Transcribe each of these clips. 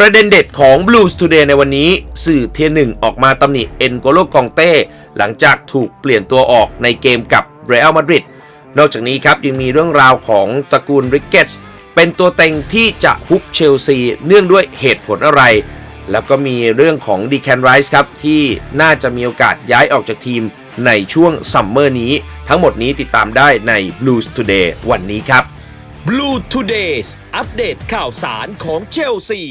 ประเด็นเด็ดของ Blues Today ในวันนี้ สื่อเทียหนึ่งออกมาตำหนิเอ็นโกโลกองเต้ หลังจากถูกเปลี่ยนตัวออกในเกมกับเรอัลมาดริดนอกจากนี้ครับยังมีเรื่องราวของตระกูลริกเกตส์เป็นตัวเต็งที่จะฮุบเชลซีเนื่องด้วยเหตุผลอะไร แล้วก็มีเรื่องของดีแคนไรส์ครับที่น่าจะมีโอกาสย้ายออกจากทีมในช่วงซัมเมอร์นี้ ทั้งหมดนี้ติดตามได้ใน Blues Today วันนี้ครับ Blue Todays อัปเดตข่าวสารของเชลซี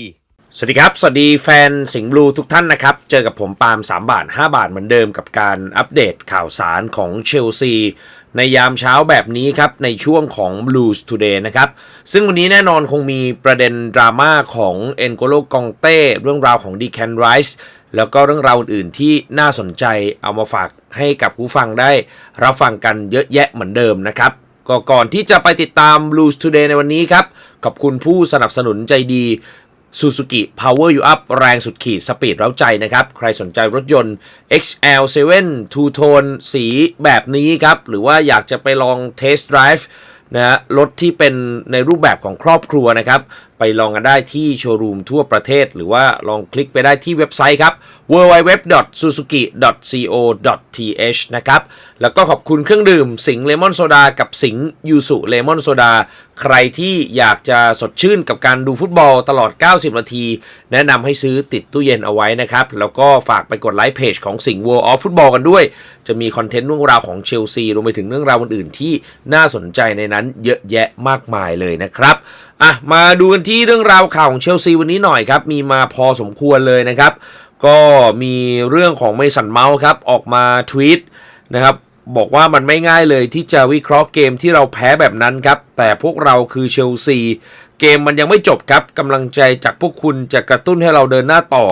สวัสดีครับ สวัสดีแฟนสิงห์บลูทุกท่านนะครับ เจอกับผมปาล์ม3 บาท 5 บาทเหมือนเดิมกับการอัปเดตข่าวสารของเชลซีในยามเช้าแบบนี้ครับ ในช่วงของ Blues Today นะครับ ซึ่งวันนี้แน่นอนคงมีประเด็นดราม่าของเอ็นโกโลกองเต้ เรื่องราวของดีแคนไรส์แล้วก็เรื่องราวอื่นๆที่น่าสนใจเอามาฝากให้กับผู้ฟังได้ รับฟังกันเยอะแยะเหมือนเดิมนะครับก็ก่อนที่จะไปติดตาม Blues Today ในวันนี้ครับ ขอบคุณผู้สนับสนุนใจดี Suzuki Power You Up แรงสุดขีดสปีดเร้าใจนะครับ ใครสนใจรถยนต์ XL7 Two Tone สีแบบนี้ครับ หรือว่าอยากจะไปลอง Test Drive นะฮะรถที่เป็นในรูปแบบของครอบครัวนะครับ ไปลองกันได้ที่โชว์รูมทั่วประเทศ หรือว่าลองคลิกไปได้ที่เว็บไซต์ครับ www.suzuki.co.th นะครับ แล้วก็ขอบคุณเครื่องดื่มสิงเลมอนโซดากับสิงยูสุเลมอนโซดาใครที่อยากจะสดชื่นกับการดูฟุตบอลตลอด 90 นาที แนะนำให้ซื้อติดตู้เย็นเอาไว้นะครับ แล้วก็ฝากไปกดไลค์เพจของสิง World of Football กันด้วย จะมีคอนเทนต์เรื่องราวของเชลซีรวมไปถึงเรื่องราวอื่นๆที่น่าสนใจในนั้นเยอะแยะมากมายเลยนะครับอะมาดูกันที่เรื่องราวข่าวของเชลซีวันนี้หน่อยครับ มีมาพอสมควรเลยนะครับ ก็มีเรื่องของเมสันเมาส์ครับ ออกมาทวีตนะครับบอกว่ามันไม่ง่ายเลยที่จะวิเคราะห์เกมที่เราแพ้แบบนั้นครับ แต่พวกเราคือเชลซีเกมมันยังไม่จบครับกำลังใจจากพวกคุณจะกระตุ้นให้เราเดินหน้าต่อ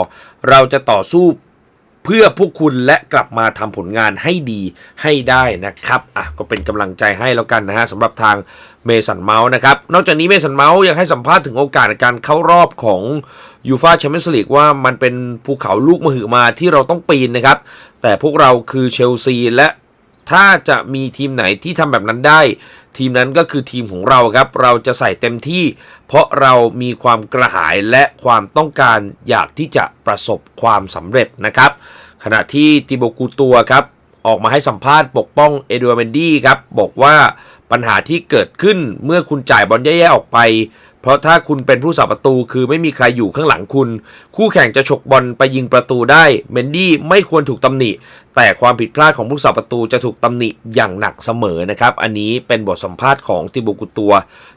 เราจะต่อสู้ เพื่อพวกคุณและกลับมาทำผลงานให้ดีให้ได้นะครับอะก็เป็นกำลังใจให้แล้วกันนะฮะสำหรับทางเมสันเมาส์นะครับ นอกจากนี้เมสันเมาส์ยังให้สัมภาษณ์ถึงโอกาสในการเข้ารอบของยูฟาแชมเปี้ยนส์ลีกว่ามันเป็นภูเขาลูกมหึมาที่เราต้องปีนนะครับ แต่พวกเราคือเชลซีและ ถ้าจะมีทีมไหนที่ทำแบบนั้นได้ ทีมนั้นก็คือทีมของเราครับ เราจะใส่เต็มที่ เพราะเรามีความกระหายและความต้องการอยากที่จะประสบความสำเร็จนะครับ ขณะที่ติโบกูตัวครับออกมาให้สัมภาษณ์ปกป้องเอดูอาร์เมนดี้ครับบอกว่าปัญหาที่เกิดขึ้นเมื่อคุณจ่ายบอลแย่ๆออกไป เพราะถ้าคุณเป็นผู้สับประตูคือไม่มีใครอยู่ข้างหลังคุณ คู่แข่งจะฉกบอลไปยิงประตูได้ เมนดี้ไม่ควรถูกตำหนิ แต่ความผิดพลาดของผู้สับประตูจะถูกตำหนิอย่างหนักเสมอนะครับ อันนี้เป็นบทสัมภาษณ์ของติโบกุตัว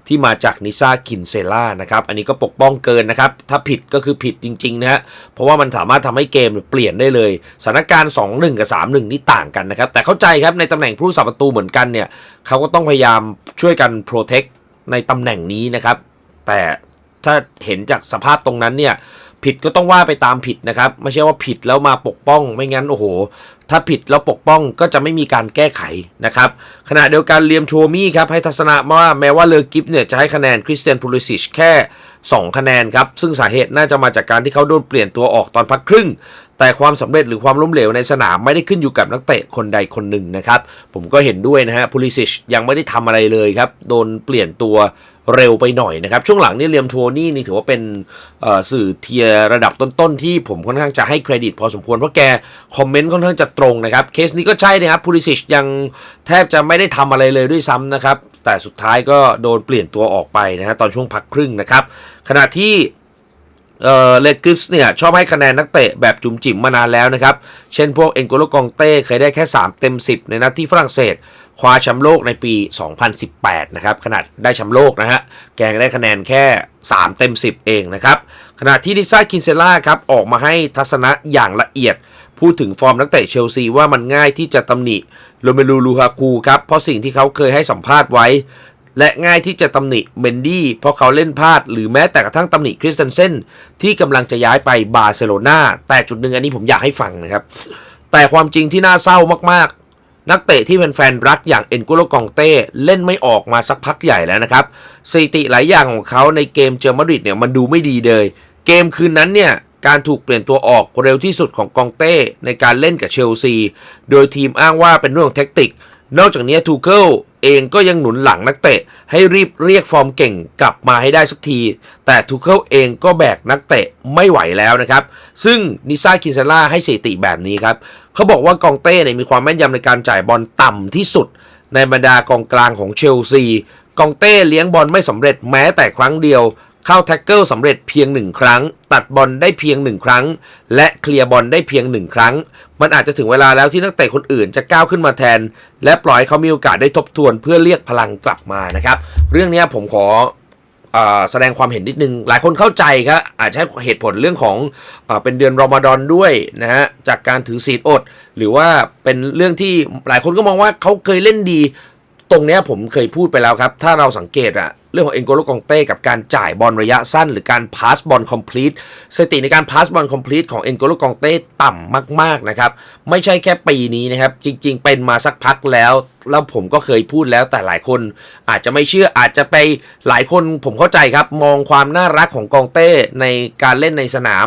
ที่มาจากนิซาคินเซล่านะครับ อันนี้ก็ปกป้องเกินนะครับ ถ้าผิดก็คือผิดจริงๆนะฮะ เพราะว่ามันสามารถทำให้เกมเปลี่ยนได้เลย สถานการณ์ 2-1 กับ 3-1 นี่ต่างกันนะครับ แต่เข้าใจครับในตำแหน่งผู้สับประตูเหมือนกันเนี่ย เขาก็ต้องพยายามช่วยกันโปรเทคในตำแหน่งนี้นะครับ แต่ถ้าเห็นจากสภาพตรงนั้นเนี่ยผิดก็ต้องว่าไปตามผิดนะครับ ไม่ใช่ว่าผิดแล้วมาปกป้องไม่งั้นโอ้โห ถ้าผิดแล้วปกป้องก็จะไม่มีการแก้ไขนะครับ ขณะเดียวกันเลียมโชมี่ครับให้ทัศนะว่าแม้ว่าเลอกิฟเนี่ยจะให้คะแนนคริสเตียนพูลิสิชแค่ 2 คะแนนครับ ซึ่งสาเหตุน่าจะมาจากการที่เขาโดนเปลี่ยนตัวออกตอนพักครึ่ง แต่ความสำเร็จหรือความล้มเหลวในสนามไม่ได้ขึ้นอยู่กับนักเตะคนใดคนหนึ่งนะครับ ผมก็เห็นด้วยนะฮะพูลิสิชยังไม่ได้ทำอะไรเลยครับ โดนเปลี่ยนตัวเร็วไปหน่อยนะครับ ช่วงหลังนี่เลียมโทนี่นี่ถือว่าเป็นสื่อเทียร์ระดับต้นๆ ที่ผมค่อนข้างจะให้เครดิตพอสมควร เพราะแกคอมเมนต์ค่อนข้างจะตรงนะครับ เคสนี้ก็ใช่นะครับพูลิสิชยังแทบจะไม่ได้ทำอะไรเลยด้วยซ้ำนะครับ แต่สุดท้ายก็โดนเปลี่ยนตัวออกไปนะฮะตอนช่วงพักครึ่งนะครับขณะที่ เอ่อเลดกริฟส์เนี่ย ชอบให้คะแนนนักเตะแบบจุ๋มจิ๋มมานานแล้วนะครับ เช่นพวกเอ็นโกโลกองเต้เคยได้แค่ 3 เต็ม 10 ในนัดที่ฝรั่งเศส คว้าแชมป์โลกในปี 2018 นะครับ ขนาดได้แชมป์โลกนะฮะ แกงได้คะแนนแค่ 3 เต็ม 10 เองนะครับ ขณะที่ดิซ่าคินเซล่าครับ ออกมาให้ทัศนะอย่างละเอียด พูดถึงฟอร์มนักเตะเชลซีว่ามันง่ายที่จะตำหนิโรเมลูลูฮาคูครับเพราะสิ่งที่เขาเคยให้สัมภาษณ์ไว้ และง่ายที่จะตำหนิเบนดี้เพราะเขาเล่นพลาด หรือแม้แต่กระทั่งตำหนิคริสเตนเซนที่กำลังจะย้ายไปบาร์เซโลนาแต่จุดหนึ่งอันนี้ผมอยากให้ฟังนะครับ แต่ความจริงที่น่าเศร้ามากๆ นักเตะที่เป็นแฟนรักอย่างเอ็นกุโลกองเต้เล่นไม่ออกมาสักพักใหญ่แล้วนะครับสถิติหลายอย่างของเขาในเกมเจอมาดริดเนี่ยมันดูไม่ดีเลย เกมคืนนั้นเนี่ยการถูกเปลี่ยนตัวออกเร็วที่สุดของกองเต้ในการเล่นกับเชลซี โดยทีมอ้างว่าเป็นเรื่องของแท็กติก นอกจากนี้ทูเกิลเองก็ยังหนุนหลังนักเตะ ให้รีบเรียกฟอร์มเก่งกลับมาให้ได้สักที แต่ทูเกิลเองก็แบกนักเตะไม่ไหวแล้วนะครับ ซึ่งนิซ่าคินเซล่าให้สถิติแบบนี้ครับ เขาบอกว่ากองเต้เนี่ยมีความแม่นยำในการจ่ายบอลต่ำที่สุด ในบรรดากองกลางของเชลซี กองเต้เลี้ยงบอลไม่สำเร็จแม้แต่ครั้งเดียว เข้าแท็กเกิลสำเร็จเพียงหนึ่งครั้ง ตัดบอลได้เพียงหนึ่งครั้ง และเคลียร์บอลได้เพียงหนึ่งครั้ง มันอาจจะถึงเวลาแล้วที่นักเตะคนอื่นจะก้าวขึ้นมาแทน และปล่อยเขามีโอกาสได้ทบทวนเพื่อเรียกพลังกลับมานะครับ เรื่องนี้ผมขอแสดงความเห็นนิดนึง หลายคนเข้าใจครับอาจจะให้เหตุผลเรื่องของเอเป็นเดือนรอมฎอนด้วยนะฮะจากการถือศีลอด หรือว่าเป็นเรื่องที่หลายคนก็มองว่าเขาเคยเล่นดี ตรงนี้ผมเคยพูดไปแล้วครับ ถ้าเราสังเกตอะ รื่องของเอ็นโกโลกองเต้กับการจ่ายบอลระยะสั้น หรือการพาสบอลคอมพลีทสถิติในการพาสบอลคอมพลีทของเอ็นโกโลกองเต้ต่ำมากๆนะครับไม่ใช่แค่ปีนี้นะครับจริง ๆ เป็นมาสักพักแล้ว แล้วผมก็เคยพูดแล้วแต่หลายคน อาจจะไม่เชื่ออาจจะไปหลายคนผมเข้าใจครับ มองความน่ารักของกองเต้ในการเล่นในสนาม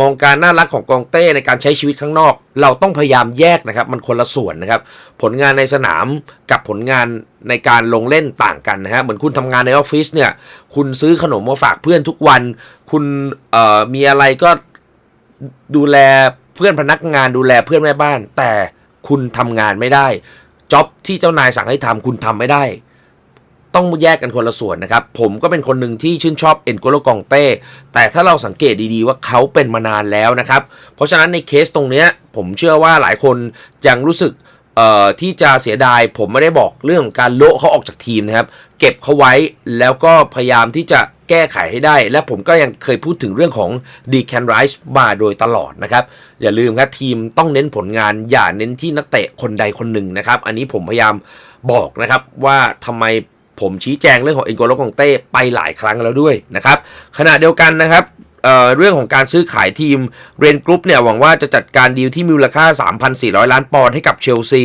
มองการน่ารักของกองเต้ในการใช้ชีวิตข้างนอก เราต้องพยายามแยกนะครับมันคนละส่วนนะครับผลงานในสนามกับผลงานในการลงเล่นต่างกันนะฮะ เหมือนคุณทำงานในออฟฟิศเนี่ย คุณซื้อขนมมาฝากเพื่อนทุกวัน คุณเอ่อมีอะไรก็ดูแลเพื่อนพนักงานดูแลเพื่อนแม่บ้าน แต่คุณทำงานไม่ได้จ็อบที่เจ้านายสั่งให้ทำคุณทำไม่ได้ ต้องแยกกันคนละส่วนนะครับ ผมก็เป็นคนหนึ่งที่ชื่นชอบเอ็นโกโลกองเต้ แต่ถ้าเราสังเกตดีๆว่าเขาเป็นมานานแล้วนะครับ เพราะฉะนั้นในเคสตรงเนี้ยผมเชื่อว่าหลายคนยังรู้สึก เอ่อที่จะเสียดายผมไม่ได้บอกเรื่องการโละเขาออกจากทีมนะครับ เก็บเขาไว้แล้วก็พยายามที่จะแก้ไขให้ได้ และผมก็ยังเคยพูดถึงเรื่องของดีแคนไรส์มาโดยตลอดนะครับ อย่าลืมครับทีมต้องเน้นผลงานอย่าเน้นที่นักเตะคนใดคนหนึ่งนะครับ อันนี้ผมพยายามบอกนะครับว่าทำไมผมชี้แจงเรื่องของเอ็นโกโลกองเต้ไปหลายครั้งแล้วด้วยนะครับขณะเดียวกันนะครับ เเรื่องของการซื้อขายทีมเรนกรุ๊ปเนี่ยหวังว่าจะจัดการดีลที่มีมูลค่า 3,400 ล้านปอนด์ให้กับเชลซี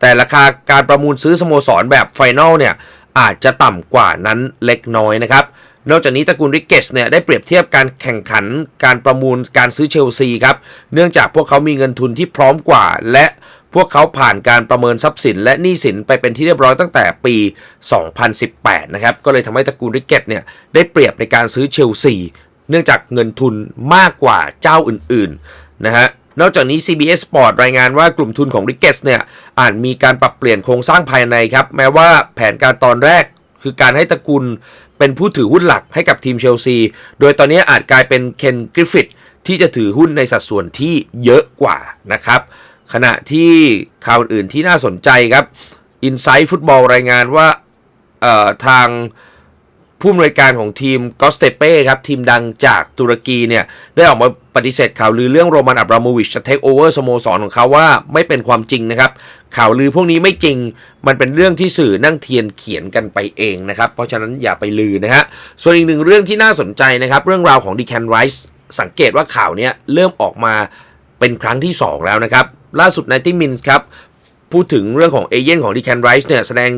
แต่ราคาการประมูลซื้อสโมสรแบบไฟนอลเนี่ยอาจจะต่ำกว่านั้นเล็กน้อยนะครับนอกจากนี้ตระกูลริกเกสเนี่ยได้เปรียบเทียบการแข่งขันการประมูลการซื้อเชลซีครับเนื่องจากพวกเขามีเงินทุนที่พร้อมกว่า และพวกเขาผ่านการประเมินทรัพย์สิน และหนี้สินไปเป็นที่เรียบร้อยตั้งแต่ปี 2018 นะครับก็เลยทำให้ตระกูลริกเกตเนี่ยได้เปรียบในการซื้อเชลซี เนื่องจากเงินทุนมากกว่าเจ้าอื่นๆนะฮะนอกจากนี้ CBS Sport รายงานว่ากลุ่มทุนของริกเกตเนี่ยอาจมีการปรับเปลี่ยนโครงสร้างภายในครับ แม้ว่าแผนการตอนแรกคือการให้ตระกูลเป็นผู้ถือหุ้นหลักให้กับทีมเชลซี โดยตอนนี้อาจกลายเป็นเคนกริฟฟิธที่จะถือหุ้นในสัดส่วนที่เยอะกว่านะครับ ขณะที่ข่าวอื่นที่น่าสนใจครับ Inside Football รายงานว่าทาง ผู้อำนวยการของทีมกอสเตเป้ครับ ทีมดังจากตุรกีเนี่ย ได้ออกมาปฏิเสธข่าวลือเรื่องโรมันอับราโมวิชจะเทคโอเวอร์สโมสรของเขาว่าไม่เป็นความจริงนะครับ ข่าวลือพวกนี้ไม่จริง มันเป็นเรื่องที่สื่อนั่งเทียนเขียนกันไปเองนะครับ เพราะฉะนั้นอย่าไปลือนะฮะส่วนอีกหนึ่งเรื่องที่น่าสนใจนะครับ เรื่องราวของดีแคนไรส์สังเกตว่าข่าวเนี้ยเริ่มออกมาเป็นครั้งที่ 2 แล้วนะครับ ล่าสุดในที่มินส์ครับพูดถึงเรื่องของเอเย่นของดีแคนไรส์เนี่ยแสดง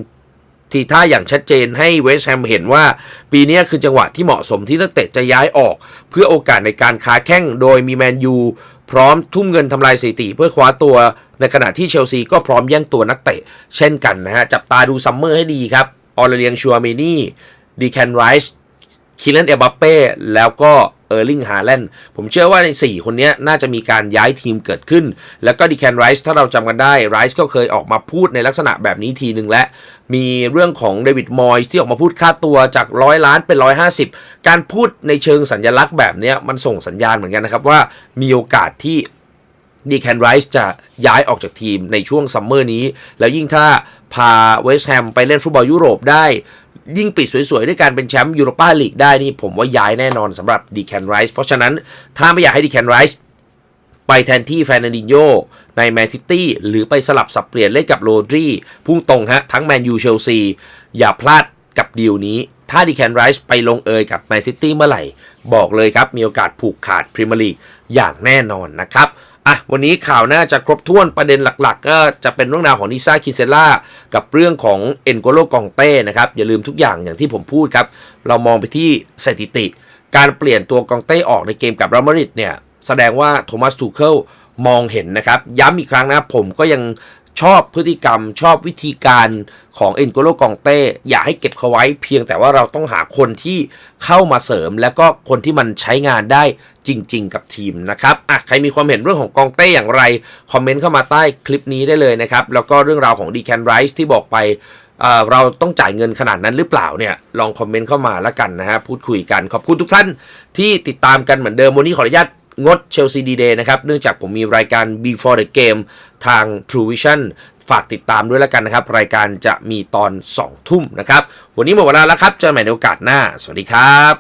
ทีท่าอย่างชัดเจนให้เวสแฮมเห็นว่า ปีนี้คือจังหวะที่เหมาะสมที่นักเตะจะย้ายออก เพื่อโอกาสในการค้าแข้งโดยมีแมนยูพร้อมทุ่มเงินทำลายสถิติเพื่อคว้าตัว ในขณะที่เชลซีก็พร้อมแย่งตัวนักเตะ เช่นกันนะฮะ จับตาดูซัมเมอร์ให้ดีครับ ออร์เลียงชัวเมนี่ดีแคนไรส์คิลันเอบัปเป้แล้วก็ เออร์ลิงฮาแลนด์ผมเชื่อว่าใน 4 คนนี้น่าจะมีการย้ายทีมเกิดขึ้น แล้วก็ดีแคนไรส์ถ้าเราจำกันได้ไรส์ก็เคยออกมาพูดในลักษณะแบบนี้ทีหนึ่งและ มีเรื่องของเดวิดมอยส์ที่ออกมาพูดค่าตัวจากร้อยล้านเป็น 150 การพูดในเชิงสัญญลักษณ์แบบนี้มันส่งสัญญาณเหมือนกันนะครับว่ามีโอกาสที่ดีแคนไรส์จะย้ายออกจากทีมในช่วงซัมเมอร์นี้ แล้วยิ่งถ้าพาเวสต์แฮมไปเล่นฟุตบอลยุโรปได้ ยิ่งปิดสวยๆ ด้วยการเป็นแชมป์ยูโรปาลีกได้นี่ผมว่าย้ายแน่นอนสำหรับดีแคนไรส์เพราะฉะนั้นถ้าไม่อยากให้ดีแคนไรส์ไปแทนที่แฟนดินโยในแมนซิตี้หรือไปสลับสับเปลี่ยนเล่นกับโรดรีพุ่งตรงฮะ ทั้งแมนยูเชลซี อย่าพลาดกับดีลนี้ ถ้าดีแคนไรส์ไปลงเอยกับแมนซิตี้เมื่อไหร่ บอกเลยครับ มีโอกาสผูกขาดพรีเมียร์ลีกอย่างแน่นอนนะครับ อะวันนี้ข่าวน่าจะครบถ้วนประเด็นหลักๆ ก็จะเป็นเรื่องราวของนิซ่าคิเซล่ากับเรื่องของเอ็นโกโลกองเต้นะครับ อย่าลืมทุกอย่างอย่างที่ผมพูดครับ เรามองไปที่สถิติ การเปลี่ยนตัวกองเต้ออกในเกมกับรัมมาริดเนี่ย แสดงว่าโทมัสทูเคิลมองเห็นนะครับ ย้ำอีกครั้งนะผมก็ยัง ชอบพฤติกรรม ชอบวิธีการของเอ็นโกโลกองเต้ อย่าให้เก็บเขาไว้ เพียงแต่ว่าเราต้องหาคนที่เข้ามาเสริม แล้วก็คนที่มันใช้งานได้จริง ๆ กับทีมนะครับอะใครมีความเห็นเรื่องของกองเต้อย่างไร คอมเมนต์เข้ามาใต้คลิปนี้ได้เลยนะครับ แล้วก็เรื่องราวของดีแคนไรส์ที่บอกไปเอ่อเราต้องจ่ายเงินขนาดนั้นหรือเปล่าเนี่ย ลองคอมเมนต์เข้ามาแล้วกันนะฮะพูดคุยกันขอบคุณทุกท่านที่ติดตามกันเหมือนเดิมวันนี้ขออนุญาต งดเชลซีดีเดย์นะครับ เนื่องจากผมมีรายการ Before the Game ทาง True Vision ฝากติดตามด้วยแล้วกันนะครับ รายการจะมีตอน 2 ทุ่มนะครับ วันนี้หมดเวลาแล้วครับ เจอกันใหม่ในโอกาสหน้า สวัสดีครับ